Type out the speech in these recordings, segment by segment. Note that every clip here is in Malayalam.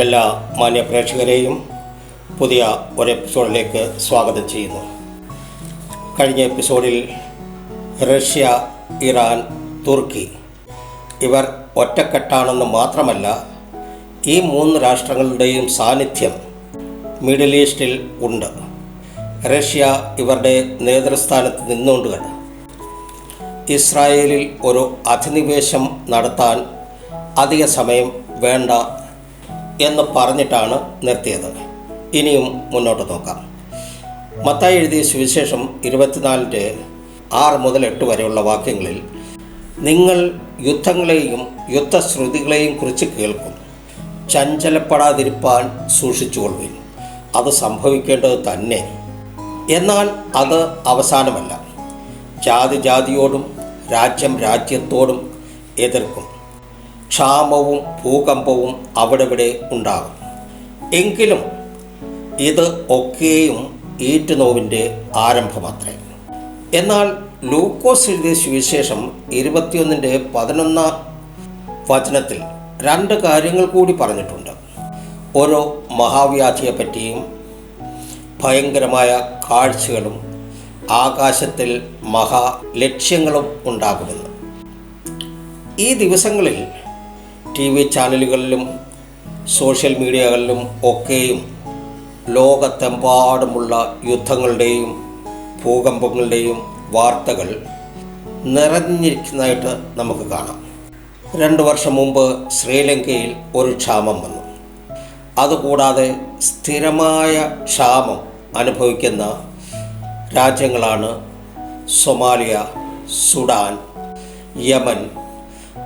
എല്ലാ മാന്യ പ്രേക്ഷകരെയും പുതിയ ഒരു എപ്പിസോഡിലേക്ക് സ്വാഗതം ചെയ്യുന്നു. കഴിഞ്ഞ എപ്പിസോഡിൽ റഷ്യ ഇറാൻ തുർക്കി ഇവർ ഒറ്റക്കെട്ടാണെന്ന് മാത്രമല്ല ഈ മൂന്ന് രാഷ്ട്രങ്ങളുടെയും സാന്നിധ്യം മിഡിൽ ഈസ്റ്റിൽ ഉണ്ട്. റഷ്യ ഇവരുടെ നേതൃസ്ഥാനത്ത് നിന്നുകൊണ്ട് ഇസ്രായേലിൽ ഒരു അധിനിവേശം നടത്താൻ അധിക സമയം വേണ്ട എന്ന് പറഞ്ഞിട്ടാണ് നിർത്തിയത്. ഇനിയും മുന്നോട്ട് നോക്കാം. മത്തായി എഴുതിയ സുവിശേഷം ഇരുപത്തിനാലിന്റെ ആറ് മുതൽ എട്ട് വരെയുള്ള വാക്യങ്ങളിൽ നിങ്ങൾ യുദ്ധങ്ങളെയും യുദ്ധശ്രുതികളെയും കുറിച്ച് കേൾക്കും. ചഞ്ചലപ്പെടാതിരിപ്പാൻ സൂക്ഷിച്ചുകൊള്ളുവിൻ. അത് സംഭവിക്കേണ്ടത് തന്നെ. എന്നാൽ അത് അവസാനമല്ല. ജാതി ജാതിയോടും രാജ്യം രാജ്യത്തോടും എതിർക്കും. ക്ഷാമവും ഭൂകമ്പവും അവിടെവിടെ ഉണ്ടാകും. എങ്കിലും ഇത് ഒക്കെയും ഈറ്റുനോവിന്റെ ആരംഭമത്രേ. എന്നാൽ ലൂക്കോസ് എഴുതിയ സുവിശേഷം ഇരുപത്തിയൊന്നിന്റെ പതിനൊന്നാം വചനത്തിൽ രണ്ട് കാര്യങ്ങൾ കൂടി പറഞ്ഞിട്ടുണ്ട്. ഓരോ മഹാവ്യാധിയെപ്പറ്റിയും ഭയങ്കരമായ കാഴ്ചകളും ആകാശത്തിൽ മഹാലക്ഷ്യങ്ങളും ഉണ്ടാകുമെന്ന്. ഈ ദിവസങ്ങളിൽ ടി വി ചാനലുകളിലും സോഷ്യൽ മീഡിയകളിലും ഒക്കെയും ലോകത്തെമ്പാടുമുള്ള യുദ്ധങ്ങളുടെയും ഭൂകമ്പങ്ങളുടെയും വാർത്തകൾ നിറഞ്ഞിരിക്കുന്നതായിട്ട് നമുക്ക് കാണാം. രണ്ട് വർഷം മുമ്പ് ശ്രീലങ്കയിൽ ഒരു ക്ഷാമം വന്നു. അതുകൂടാതെ സ്ഥിരമായ ക്ഷാമം അനുഭവിക്കുന്ന രാജ്യങ്ങളാണ് Somalia Sudan Yemen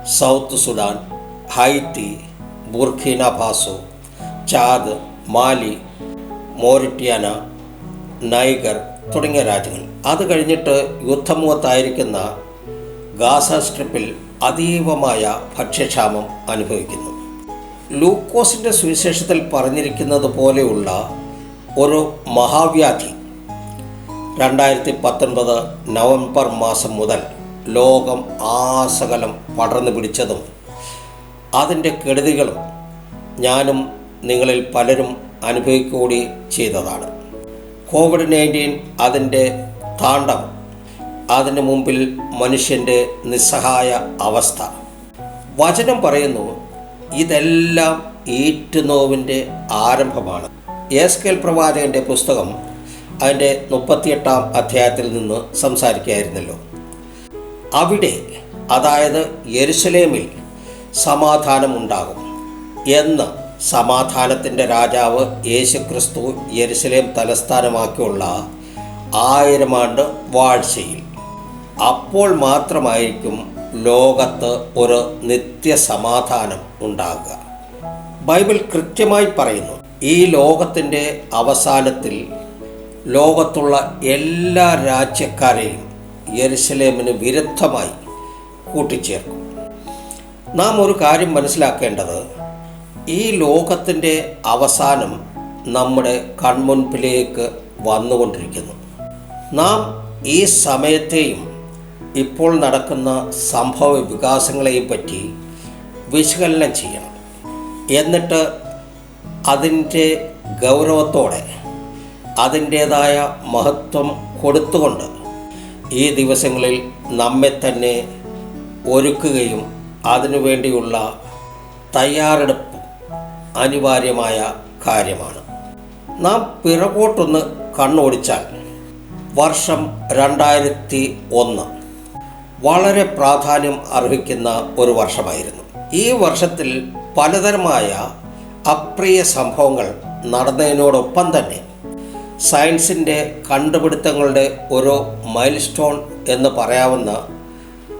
South Sudan Haiti Burkina Faso Chad Mali Mauritania Niger തുടങ്ങിയ രാജ്യങ്ങൾ. അത് കഴിഞ്ഞിട്ട് യുദ്ധമുഖത്തായിരിക്കുന്ന ഗാസ സ്ട്രിപ്പിൽ അതീവമായ ഭക്ഷ്യക്ഷാമം അനുഭവിക്കുന്നു. ലൂക്കോസിന്റെ സുവിശേഷത്തിൽ പറഞ്ഞിരിക്കുന്നത് പോലെയുള്ള ഒരു മഹാവ്യാധി. രണ്ടായിരത്തി പത്തൊൻപത് നവംബർ മാസം മുതൽ ലോകം ആസകലം പടർന്നു പിടിച്ചതും അതിന്റെ കെടുതികൾ ഞാനും നിങ്ങളിൽ പലരും അനുഭവിക്കുകകൂടി ചെയ്തതാണ്. കോവിഡ് നയന്റീൻ അതിന്റെ താണ്ഡവം അതിന് മുമ്പിൽ മനുഷ്യന്റെ നിസ്സഹായ അവസ്ഥ. വചനം പറയുന്നു ഇതെല്ലാം ഈറ്റുനോവിന്റെ ആരംഭമാണ്. എസ്കേൽ പ്രവാചകന്റെ പുസ്തകം അതിന്റെ മുപ്പത്തിയെട്ടാം അധ്യായത്തിൽ നിന്ന് സംസാരിക്കുകയായിരുന്നല്ലോ. അവിടെ അതായത് യെരുസലേമിൽ സമാധാനമുണ്ടാകും. എന്ന് സമാധാനത്തിന്റെ രാജാവ് യേശുക്രിസ്തു യെരുസലേം തലസ്ഥാനമാക്കിയുള്ള ആയിരം ആണ്ട് വാഴ്ചയിൽ. അപ്പോൾ മാത്രമായിരിക്കും ലോകത്ത് ഒരു നിത്യ സമാധാനം ഉണ്ടാകുക. ബൈബിൾ കൃത്യമായി പറയുന്നു ഈ ലോകത്തിന്റെ അവസാനത്തിൽ ലോകത്തുള്ള എല്ലാ രാജ്യക്കാരെയും യെരുസലേമിന് വിരുദ്ധമായി കൂട്ടിച്ചേർക്കും. നാം ഒരു കാര്യം മനസ്സിലാക്കേണ്ടത് ഈ ലോകത്തിന്റെ അവസാനം നമ്മുടെ കൺമുൻപിലേക്ക് വന്നുകൊണ്ടിരിക്കുന്നു. നാം ഈ സമയത്തെയും ഇപ്പോൾ നടക്കുന്ന സംഭവ വികാസങ്ങളെയും പറ്റി വിശകലനം ചെയ്യണം. എന്നിട്ട് അതിന്റെ ഗൗരവത്തോടെ അതിന്റേതായ മഹത്വം കൊടുത്തുകൊണ്ട് ഈ ദിവസങ്ങളിൽ നമ്മെ തന്നെ ഒരുക്കുകയും അതിനുവേണ്ടിയുള്ള തയ്യാറെടുപ്പ് അനിവാര്യമായ കാര്യമാണ്. നാം പിറകോട്ടൊന്ന് കണ്ണോടിച്ചാൽ വർഷം രണ്ടായിരത്തി ഒന്ന് വളരെ പ്രാധാന്യം അർഹിക്കുന്ന ഒരു വർഷമായിരുന്നു. ഈ വർഷത്തിൽ പലതരമായ അപ്രിയ സംഭവങ്ങൾ നടന്നതിനോടൊപ്പം തന്നെ സയൻസിന്റെ കണ്ടുപിടുത്തങ്ങളുടെ ഒരു മൈൽ സ്റ്റോൺ എന്ന് പറയാവുന്ന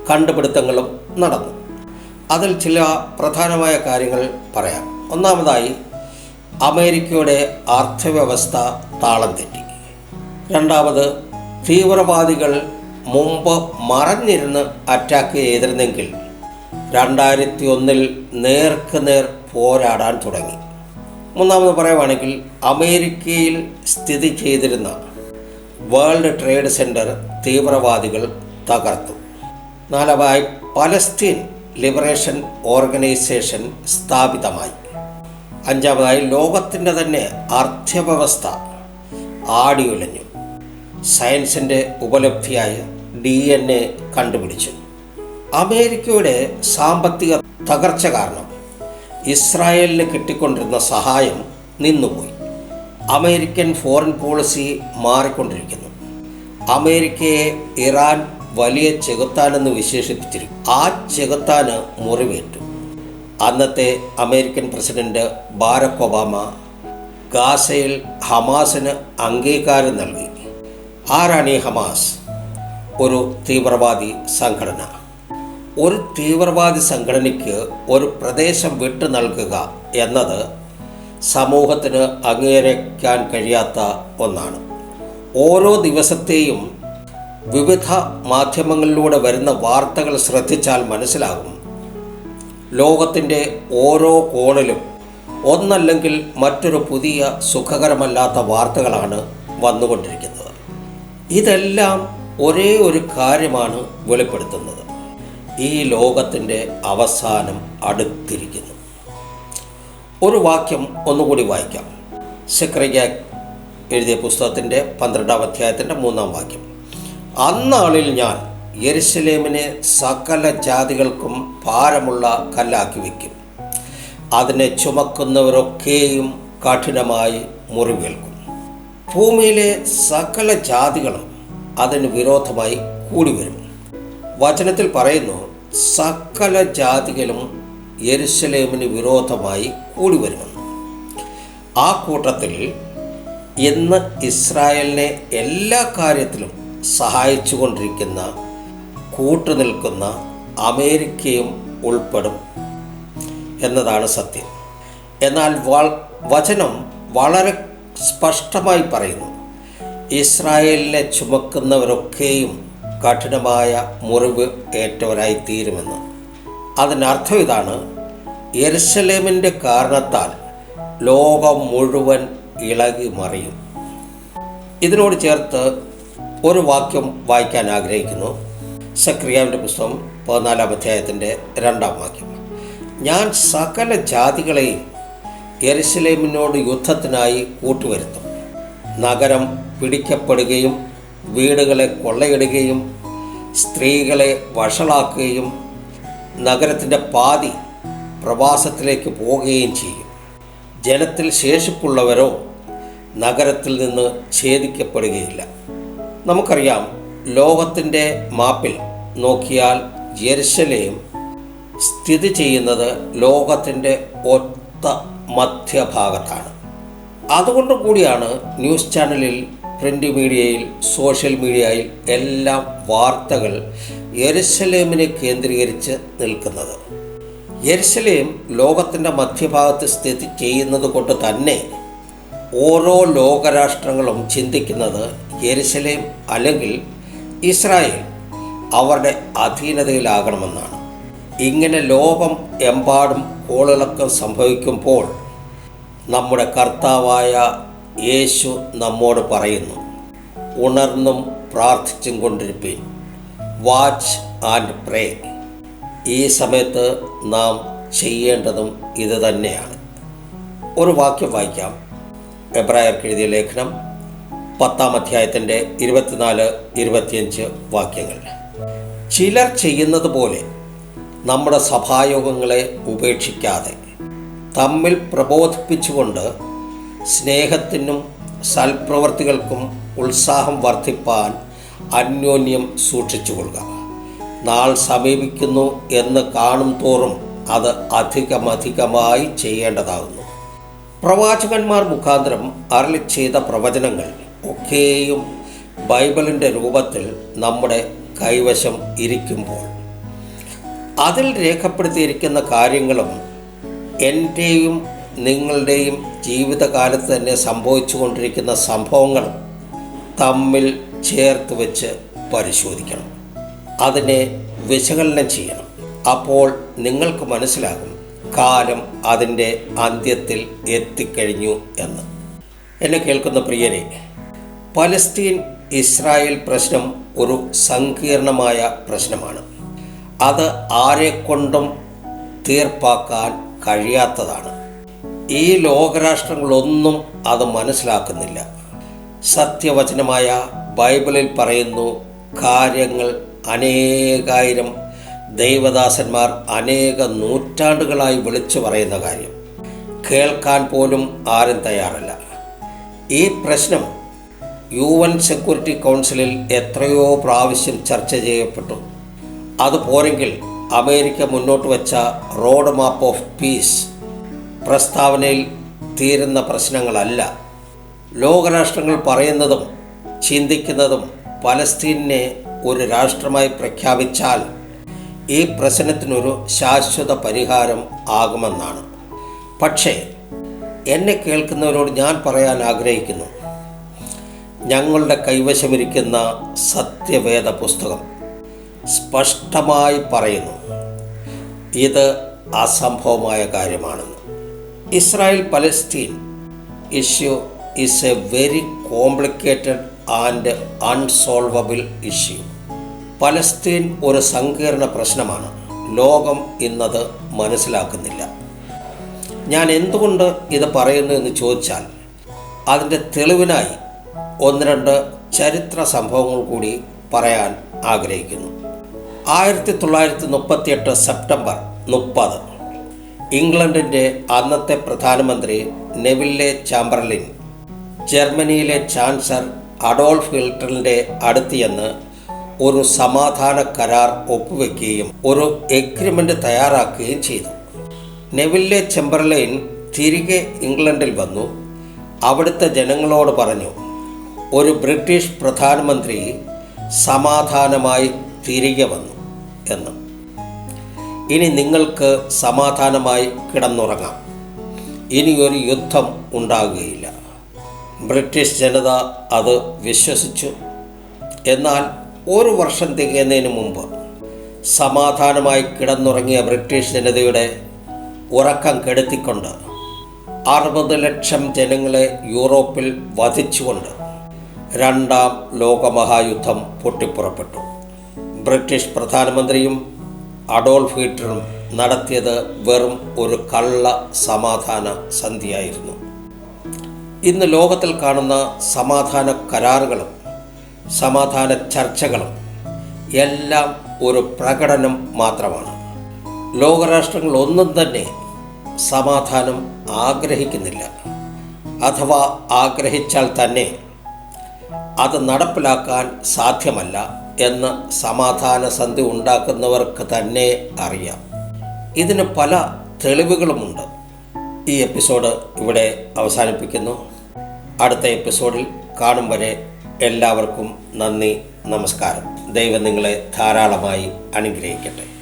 കണ്ടുപിടുത്തങ്ങളും നടന്നു. അതിൽ ചില പ്രധാനമായ കാര്യങ്ങൾ പറയാം. ഒന്നാമതായി അമേരിക്കയുടെ അർത്ഥവ്യവസ്ഥ താളം തെറ്റി. രണ്ടാമത് തീവ്രവാദികൾ മുമ്പ് മറഞ്ഞിരുന്ന് അറ്റാക്ക് ചെയ്തിരുന്നെങ്കിൽ രണ്ടായിരത്തി ഒന്നിൽ നേർക്ക് നേർ പോരാടാൻ തുടങ്ങി. മൂന്നാമത് പറയുവാണെങ്കിൽ അമേരിക്കയിൽ സ്ഥിതി ചെയ്തിരുന്ന വേൾഡ് ട്രേഡ് സെന്റർ തീവ്രവാദികൾ തകർത്തു. നാലാമതായി പലസ്തീൻ ലിബറേഷൻ ഓർഗനൈസേഷൻ സ്ഥാപിതമായി. അഞ്ചാമതായി ലോകത്തിന്റെ തന്നെ അർത്ഥവ്യവസ്ഥ ആടിയുലഞ്ഞു. സയൻസിന്റെ ഉപലബ്ധിയായ ഡി എൻ എ കണ്ടുപിടിച്ചു. അമേരിക്കയുടെ സാമ്പത്തിക തകർച്ച കാരണം ഇസ്രായേലിന് കിട്ടിക്കൊണ്ടിരുന്ന സഹായം നിന്നുപോയി. അമേരിക്കൻ ഫോറിൻ പോളിസി മാറിക്കൊണ്ടിരിക്കുന്നു. അമേരിക്കയെ ഇറാൻ വലിയ ചെകുത്താനെന്ന് വിശേഷിപ്പിച്ചിരിക്കും ആ ചെകുത്താന് മുറിവേറ്റു. അന്നത്തെ അമേരിക്കൻ പ്രസിഡന്റ് ബാരക് ഒബാമ ഗാസയിൽ ഹമാസിന് അംഗീകാരം നൽകി. ആരാണ് ഈ ഹമാസ്? ഒരു തീവ്രവാദി സംഘടന. ഒരു തീവ്രവാദി സംഘടനയ്ക്ക് ഒരു പ്രദേശം വിട്ടു നൽകുക എന്നത് സമൂഹത്തിന് അംഗീകരിക്കാൻ കഴിയാത്ത ഒന്നാണ്. ഓരോ ദിവസത്തെയും വിവിധ മാധ്യമങ്ങളിലൂടെ വരുന്ന വാർത്തകൾ ശ്രദ്ധിച്ചാൽ മനസ്സിലാകും. ലോകത്തിന്റെ ഓരോ കോണിലും ഒന്നല്ലെങ്കിൽ മറ്റൊരു പുതിയ സുഖകരമല്ലാത്ത വാർത്തകളാണ് വന്നുകൊണ്ടിരിക്കുന്നത്. ഇതെല്ലാം ഒരേ ഒരു കാര്യമാണ് വെളിപ്പെടുത്തുന്നത്. ഈ ലോകത്തിന്റെ അവസാനം അടുത്തിരിക്കുന്നു. ഒരു വാക്യം ഒന്നുകൂടി വായിക്കാം. സെക്രയ്യ എഴുതിയ പുസ്തകത്തിന്റെ പന്ത്രണ്ടാം അധ്യായത്തിന്റെ മൂന്നാം വാക്യം. അന്നാളിൽ ഞാൻ യെരുസലേമിനെ സകല ജാതികൾക്കും ഭാരമുള്ള കല്ലാക്കി വയ്ക്കും. അതിനെ ചുമക്കുന്നവരൊക്കെയും കഠിനമായി മുറിവേൽക്കും. ഭൂമിയിലെ സകല ജാതികളും അതിന് വിരോധമായി കൂടി വരും വചനത്തിൽ പറയുന്നു സകല ജാതികളും യെരുസലേമിന് വിരോധമായി കൂടി വരുമെന്ന് ആ കൂട്ടത്തിൽ ഇന്ന് ഇസ്രായേലിനെ എല്ലാ കാര്യത്തിലും സഹായിച്ചു കൊണ്ടിരിക്കുന്ന കൂട്ടുനിൽക്കുന്ന അമേരിക്കയും ഉൾപ്പെടും എന്നതാണ് സത്യം. എന്നാൽ വചനം വളരെ സ്പഷ്ടമായി പറയുന്നു. ഇസ്രായേലിനെ ചുമക്കുന്നവരൊക്കെയും കഠിനമായ മുറിവ് ഏറ്റവരായി തീരുമെന്ന് അതിനർത്ഥം ഇതാണ് യെരുസലേമിന്റെ കാരണത്താൽ ലോകം മുഴുവൻ ഇളകി മറിയും ഇതിനോട് ചേർത്ത് ഒരു വാക്യം വായിക്കാൻ ആഗ്രഹിക്കുന്നു. സക്രിയാവിന്റെ പുസ്തകം പതിനാലാം അധ്യായത്തിന്റെ രണ്ടാം വാക്യം. ഞാൻ സകല ജാതികളെയും എരുസലേമിനോട് യുദ്ധത്തിനായി കൂട്ടുവരുത്തും. നഗരം പിടിക്കപ്പെടുകയും വീടുകളെ കൊള്ളയിടുകയും സ്ത്രീകളെ വഷളാക്കുകയും നഗരത്തിന്റെ പാതി പ്രവാസത്തിലേക്ക് പോവുകയും ചെയ്യും. ജനത്തിൽ ശേഷിപ്പുള്ളവരോ നഗരത്തിൽ നിന്ന് ഛേദിക്കപ്പെടുകയില്ല. നമുക്കറിയാം ലോകത്തിന്റെ മാപ്പിൽ നോക്കിയാൽ ജെറുസലേം സ്ഥിതി ചെയ്യുന്നത് ലോകത്തിന്റെ ഒത്ത മധ്യഭാഗത്താണ്. അതുകൊണ്ട് കൂടിയാണ് ന്യൂസ് ചാനലിൽ പ്രിന്റ് മീഡിയയിൽ സോഷ്യൽ മീഡിയയിൽ എല്ലാം വാർത്തകൾ യെരുസലേമിനെ കേന്ദ്രീകരിച്ച് നിൽക്കുന്നത്. യെരുസലേം ലോകത്തിന്റെ മധ്യഭാഗത്ത് സ്ഥിതി ചെയ്യുന്നത് കൊണ്ട് തന്നെ ഓരോ ലോകരാഷ്ട്രങ്ങളും ചിന്തിക്കുന്നത് യെരുശലേം അല്ലെങ്കിൽ ഇസ്രായേൽ അവരുടെ അധീനതയിലാകണമെന്നാണ്. ഇങ്ങനെ ലോകം എമ്പാടും കോളിളക്കം സംഭവിക്കുമ്പോൾ നമ്മുടെ കർത്താവായ യേശു നമ്മോട് പറയുന്നു ഉണർന്നും പ്രാർത്ഥിച്ചും കൊണ്ടിരിപ്പീൻ. വാച്ച് ആൻഡ് പ്രേ ഈ സമയത്ത് നാം ചെയ്യേണ്ടതും ഇത് തന്നെയാണ്. ഒരു വാക്യം വായിക്കാം. എബ്രായർക്ക് എഴുതിയ ലേഖനം പത്താം അധ്യായത്തിന്റെ ഇരുപത്തിനാല് ഇരുപത്തിയഞ്ച് വാക്യങ്ങൾ. ചിലർ ചെയ്യുന്നത് പോലെ നമ്മുടെ സഭായോഗങ്ങളെ ഉപേക്ഷിക്കാതെ തമ്മിൽ പ്രബോധിപ്പിച്ചുകൊണ്ട് സ്നേഹത്തിനും സൽപ്രവർത്തികൾക്കും ഉത്സാഹം വർദ്ധിപ്പാൻ അന്യോന്യം സൂക്ഷിച്ചുകൊള്ളുക. നാൾ സമീപിക്കുന്നു എന്ന് കാണും തോറും അത് അധികമധികമായി ചെയ്യേണ്ടതാകുന്നു. പ്രവാചകന്മാർ മുഖാന്തരം അരളി ചെയ്ത പ്രവചനങ്ങൾ ഒക്കെയും ബൈബിളിന്റെ രൂപത്തിൽ നമ്മുടെ കൈവശം ഇരിക്കുമ്പോൾ. അതിൽ രേഖപ്പെടുത്തിയിരിക്കുന്ന കാര്യങ്ങളും എന്റെയും നിങ്ങളുടെയും ജീവിതകാലത്ത് തന്നെ സംഭവിച്ചു കൊണ്ടിരിക്കുന്ന സംഭവങ്ങളും തമ്മിൽ ചേർത്ത് വെച്ച് പരിശോധിക്കണം. അതിനെ വിശകലനം ചെയ്യണം. അപ്പോൾ നിങ്ങൾക്ക് മനസ്സിലാകും കാലം അതിന്റെ അന്ത്യത്തിൽ എത്തിക്കഴിഞ്ഞു എന്ന്. എന്നെ കേൾക്കുന്ന പ്രിയരെ പലസ്തീൻ ഇസ്രായേൽ പ്രശ്നം ഒരു സങ്കീർണമായ പ്രശ്നമാണ്. അത് ആരെക്കൊണ്ടും തീർപ്പാക്കാൻ കഴിയാത്തതാണ്. ഈ ലോകരാഷ്ട്രങ്ങളൊന്നും അത് മനസ്സിലാക്കുന്നില്ല. സത്യവചനമായ ബൈബിളിൽ പറയുന്നു കാര്യങ്ങൾ അനേകായിരം ദൈവദാസന്മാർ അനേക നൂറ്റാണ്ടുകളായി വിളിച്ചു പറയുന്ന കാര്യം. കേൾക്കാൻ പോലും ആരും തയ്യാറല്ല. ഈ പ്രശ്നം യു എൻ സെക്യൂരിറ്റി കൗൺസിലിൽ എത്രയോ പ്രാവശ്യം ചർച്ച ചെയ്യപ്പെട്ടു. അത് പോരെങ്കിൽ അമേരിക്ക മുന്നോട്ട് വച്ച റോഡ് മാപ്പ് ഓഫ് പീസ് പ്രസ്താവനയിൽ തീരുന്ന പ്രശ്നങ്ങളല്ല. ലോകരാഷ്ട്രങ്ങൾ പറയുന്നതും ചിന്തിക്കുന്നതും പലസ്തീനെ ഒരു രാഷ്ട്രമായി പ്രഖ്യാപിച്ചാൽ ഈ പ്രശ്നത്തിനൊരു ശാശ്വത പരിഹാരം ആകുമെന്നാണ്. പക്ഷേ എന്നെ കേൾക്കുന്നവരോട് ഞാൻ പറയാൻ ആഗ്രഹിക്കുന്നു. ഞങ്ങളുടെ കൈവശമിരിക്കുന്ന സത്യവേദ പുസ്തകം സ്പഷ്ടമായി പറയുന്നു ഇത് അസംഭവമായ കാര്യമാണെന്ന്. Israel Palestine issue is a very complicated and unsolvable issue Palestine ഒരു സങ്കീർണ പ്രശ്നമാണ്. ലോകം ഇന്നത് മനസ്സിലാക്കുന്നില്ല. ഞാൻ എന്തുകൊണ്ട് ഇത് പറയുന്നു എന്ന് ചോദിച്ചാൽ അതിന്റെ തെളിവിനായി ഒന്ന് രണ്ട് ചരിത്ര സംഭവങ്ങൾ കൂടി പറയാൻ ആഗ്രഹിക്കുന്നു. ആയിരത്തി തൊള്ളായിരത്തി മുപ്പത്തിയെട്ട് സെപ്റ്റംബർ മുപ്പത് ഇംഗ്ലണ്ടിന്റെ അന്നത്തെ പ്രധാനമന്ത്രി നെവില്ലെ ചാമ്പർലിൻ ജർമ്മനിയിലെ ചാൻസർ അഡോൾഫ് ഹിൽട്ടറിന്റെ അടുത്ത് ചെന്ന് ഒരു സമാധാന കരാർ ഒപ്പുവെക്കുകയും ഒരു എഗ്രിമെന്റ് തയ്യാറാക്കുകയും ചെയ്തു. നെവില്ലെ ചെമ്പർലൈൻ തിരികെ ഇംഗ്ലണ്ടിൽ വന്നു. അവിടുത്തെ ജനങ്ങളോട് പറഞ്ഞു ഒരു ബ്രിട്ടീഷ് പ്രധാനമന്ത്രി സമാധാനമായി തിരികെ വന്നു എന്ന്. ഇനി നിങ്ങൾക്ക് സമാധാനമായി കിടന്നുറങ്ങാം. ഇനി ഒരു യുദ്ധം ഉണ്ടാകുകയില്ല. ബ്രിട്ടീഷ് ജനത അത് വിശ്വസിച്ചു. എന്നാൽ ഒരു വർഷം തികയുന്നതിന് മുമ്പ് സമാധാനമായി കിടന്നുറങ്ങിയ ബ്രിട്ടീഷ് ജനതയുടെ ഉറക്കം കെടുത്തിക്കൊണ്ട് അറുപത് ലക്ഷം ജനങ്ങളെ യൂറോപ്പിൽ വധിച്ചുകൊണ്ട് രണ്ടാം ലോകമഹായുദ്ധം പൊട്ടിപ്പുറപ്പെട്ടു. ബ്രിട്ടീഷ് പ്രധാനമന്ത്രിയും അഡോൾഫ് ഹിറ്റ്ലറും നടത്തിയത് വെറും ഒരു കള്ള സമാധാന സന്ധിയായിരുന്നു. ഇന്ന് ലോകത്തിൽ കാണുന്ന സമാധാന കരാറുകളും സമാധാന ചർച്ചകളും എല്ലാം ഒരു പ്രകടനം മാത്രമാണ്. ലോകരാഷ്ട്രങ്ങൾ ഒന്നും തന്നെ സമാധാനം ആഗ്രഹിക്കുന്നില്ല. അഥവാ ആഗ്രഹിച്ചാൽ തന്നെ അത് നടപ്പിലാക്കാൻ സാധ്യമല്ല എന്ന് സമാധാന സന്ധി ഉണ്ടാക്കുന്നവർക്ക് തന്നെ അറിയാം. ഇതിന് പല തെളിവുകളുമുണ്ട്. ഈ എപ്പിസോഡ് ഇവിടെ അവസാനിപ്പിക്കുന്നു. അടുത്ത എപ്പിസോഡിൽ കാണും വരെ എല്ലാവർക്കും നന്ദി നമസ്കാരം. ദൈവം നിങ്ങളെ ധാരാളമായി അനുഗ്രഹിക്കട്ടെ.